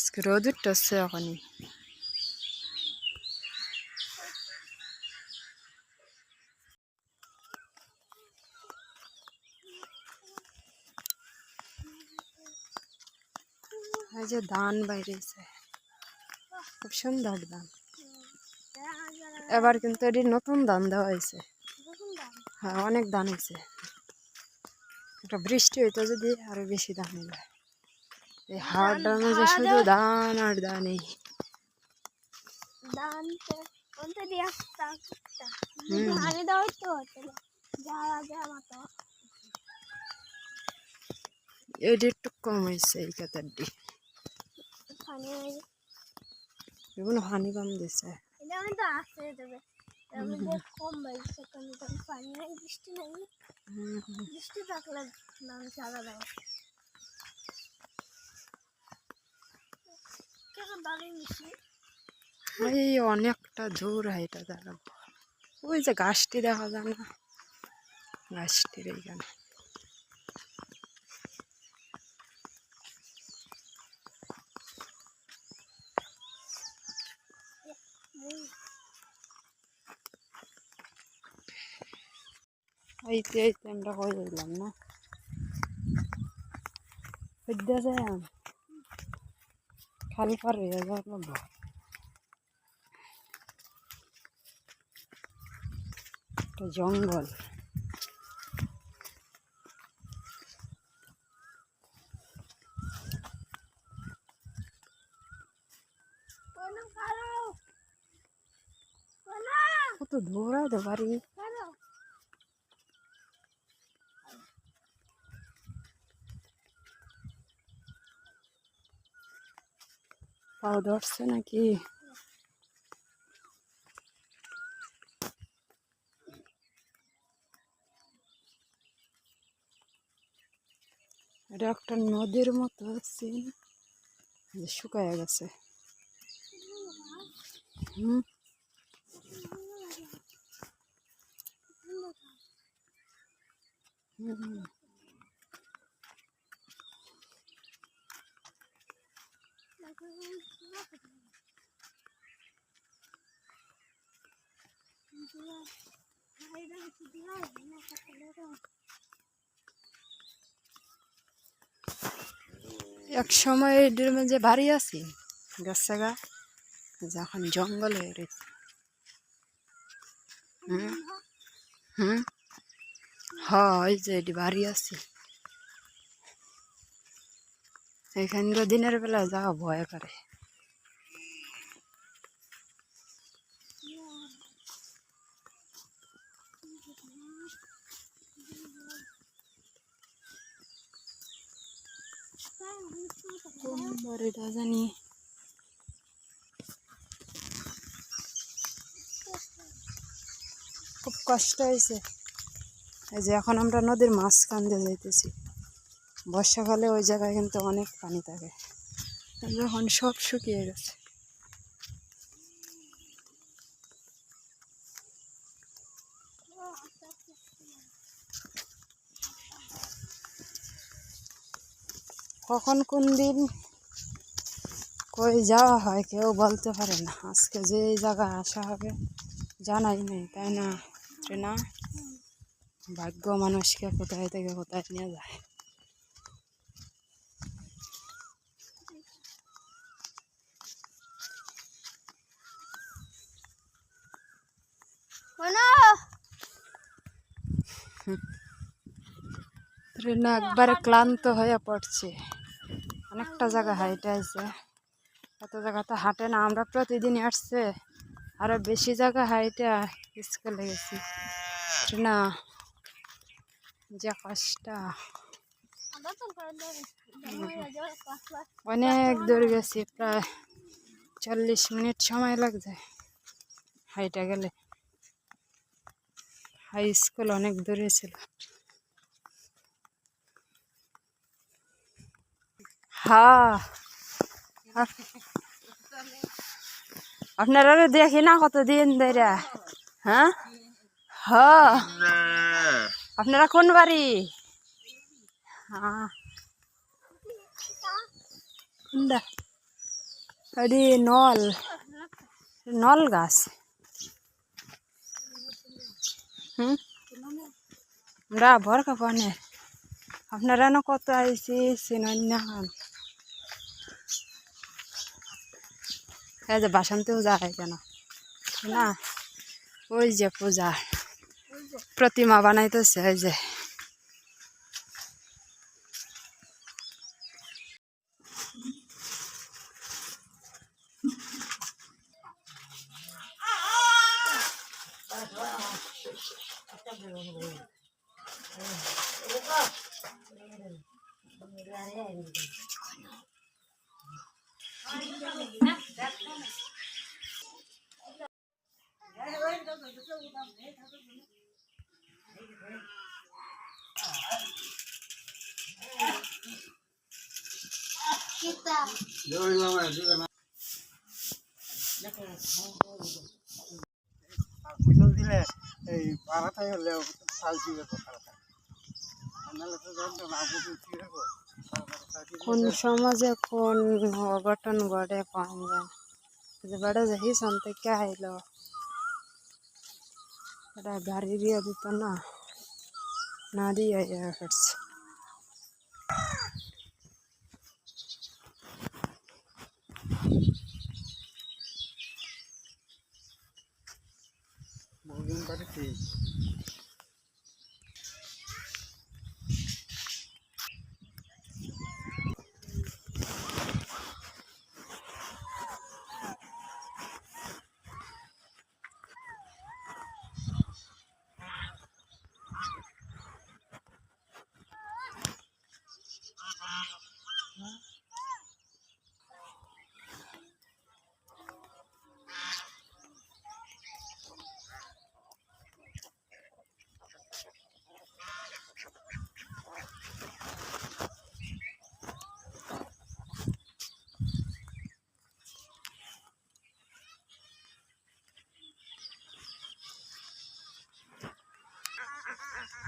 আজকে রোদ উঠতেছে এখনই এই যে ধান বাইরেছে খুব সুন্দর ধান এবার কিন্তু এটি নতুন ধান দেওয়া হয়েছে হ্যাঁ অনেক ধান হয়েছে একটা বৃষ্টি হইতো যদি আরও বেশি ধান হইলে এই হাট ডানে যে শুধু ধান আর ধান দান তো দিয়ে হুম। দাও তো যাওয়া যাওয়া মতো এটি একটু কম হয়েছে এই কাতারটি পানি এগুলো হানি কম দিছে। এটা আমি তো আসতে দেবে এর মধ্যে কম বাইছে কারণ তখন পানি নাই বৃষ্টি নাই হুম, হুম। বৃষ্টি থাকলে মানুষ আলাদা কেন দাঁড়িয়ে নিছি ওই অনেকটা দূর এটা দাঁড়াব ওই যে গাছটি দেখা যায় না? গাছটির এইখানে। আমরা হয়ে গেলাম না? হইতে যায় খাল পার হয়ে যাওয়ার একটা জঙ্গল কোনো কারও কোনো কত দৌড়াতে পারি কারও পাও ধরছে নাকি? এটা একটা নদীর মতো যে শুকায় গেছে। হুম। হুম। এক সময় এটির ভারী আছি গাছ গা যখন জঙ্গল হয়ে রয়েছে হুম? হুম হয় যে এটি বাড়ি আছে। এখান দিনের বেলা যাওয়া ভয় করে। খুব কষ্ট হয়েছে। এই যে এখন আমরা নদীর মাঝখান দিয়ে যাইতেছি। বর্ষাকালে ওই জায়গায় কিন্তু অনেক পানি থাকে। যখন সব শুকিয়ে গেছে। কখন কোন দিন কই যাওয়া হয় কেউ বলতে পারে না। আজকে যে এই জায়গায় আসা হবে জানাই নেই তাই না না ভাগ্য মানুষকে কোথায় থেকে কোথায় নিয়ে যায়। ট্রেনে একবারে ক্লান্ত হয়ে পড়ছে। অনেকটা জায়গা হাইটে আছে। এত জায়গা তো হাঁটে না, আমরা প্রতিদিন আসছে আরও বেশি জায়গা হাইটে স্কুলে গেছি। না, যে কষ্ট। অনেক দূর গেছি, প্রায় চল্লিশ মিনিট সময় লাগছে হাইটে গেলে। হাই স্কুল অনেক দূরে ছিল হ্যাঁ আপ- আপনারা দেখি না কতদিন ধরে হ্যাঁ? হ্যাঁ আপনারা কোন বাড়ি? হ্যাঁ। এটি নল। নল গাছ। হুম? আমরা ভরকা পানের। আপনারা না কত আইসি চিনন এই যে বাসন্তেও যায় কেন? না ওই যে পূজা। প্রতিমা বানাইতেছে ওই যে। কুশল দিলে এই পাড়াটাই হলে চাল দিবে কোথাও নাহলে তো জানতো না বুঝি কি রাখব কোন সমাজে কোন অঘটন ঘটে পান যায় যে বেড়ে যাই সন্তে কে আইলো এটা গাড়ি দিয়ে দিত না না দিয়ে করছে বহুদিন বাড়িতে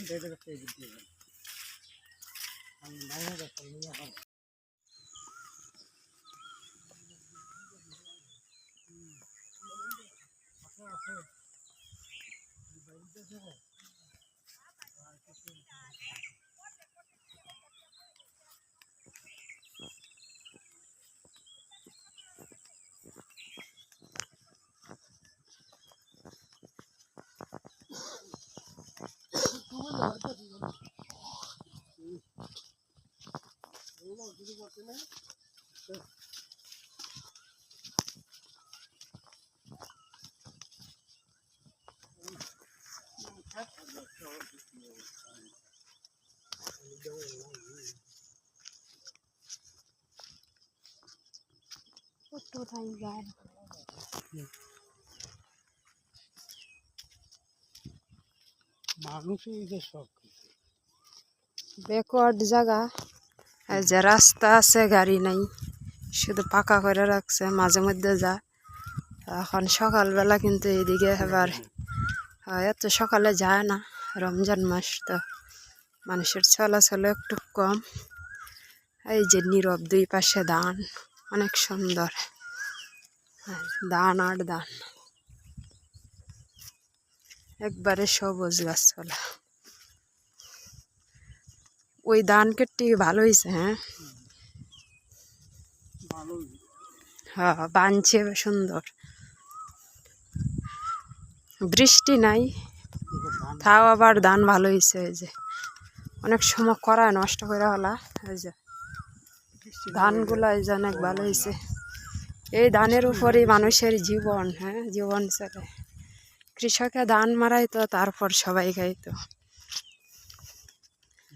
মাটি দেখে দেখে দিতে হবে আমি বাইরে দেখতে নিয়ে হবে কোথায় যায় মানুষই যে সব কিছু ব্যাকওয়ার্ড জায়গা এই যে রাস্তা আছে গাড়ি নাই শুধু পাকা করে রাখছে মাঝে মধ্যে যা। এখন সকালবেলা কিন্তু এদিকে আহ, এত সকালে যায় না রমজান মাস তো। মানুষের চলাচল একটু কম। এই যে নীরব দুই পাশে ধান অনেক সুন্দর। হ্যাঁ, ধান আর দান। একবারে সবুজ গাছপালা। ওই ধান কেটে ভালো হয়েছে হ্যাঁ? হ্যাঁ বানছে সুন্দর। বৃষ্টি নাই, তাও আবার ধান ভালো হয়েছে, এই যে। অনেক সময় করায় নষ্ট করে হলা, এই যে। ধানগুলো এই যে অনেক ভালো হয়েছে। এই ধানের উপরেই মানুষের জীবন হ্যাঁ? জীবন চলে। কৃষকে ধান মারাই তো তারপর সবাই খাই তো বেশ এই। তাই তো হ্যাঁ এই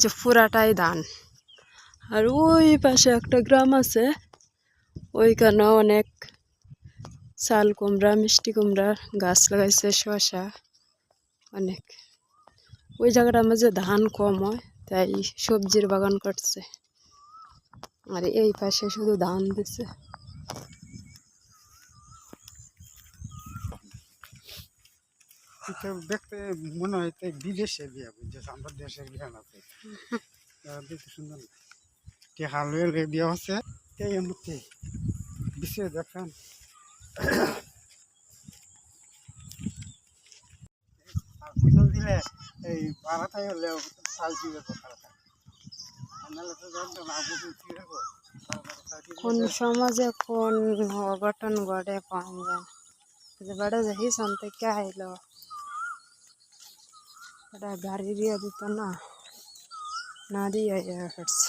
যে পুরাটাই ধান আর ওই পাশে একটা গ্রাম আছে ওইখানে অনেক চাল কুমড়া মিষ্টি কুমড়া গাছ লাগাইছে শসা অনেক। ওই জায়গাটার মাঝে ধান কম হয় তাই সবজির বাগান করছে। আর এই পাশে শুধু ধান দিছে। দেখতে মনে হয় তো বিদেশে বিয়া বুঝছে আমরা দেশের বিয়া না। দেখতে সুন্দর না কে হালুয়ে লয়ে বিয়া হচ্ছে। এই মধ্যে বিশ্বে দেখেন। কুশল দিলে এই পাড়াটাই হলে চাল দিবে কোন সমাজে কোন অঘটন ঘটে পাওয়া যায়? বেড়ে যাই কে আইলো। এটা গাড়ি দিয়ে দিত না না দিয়ে ইয়ে করছে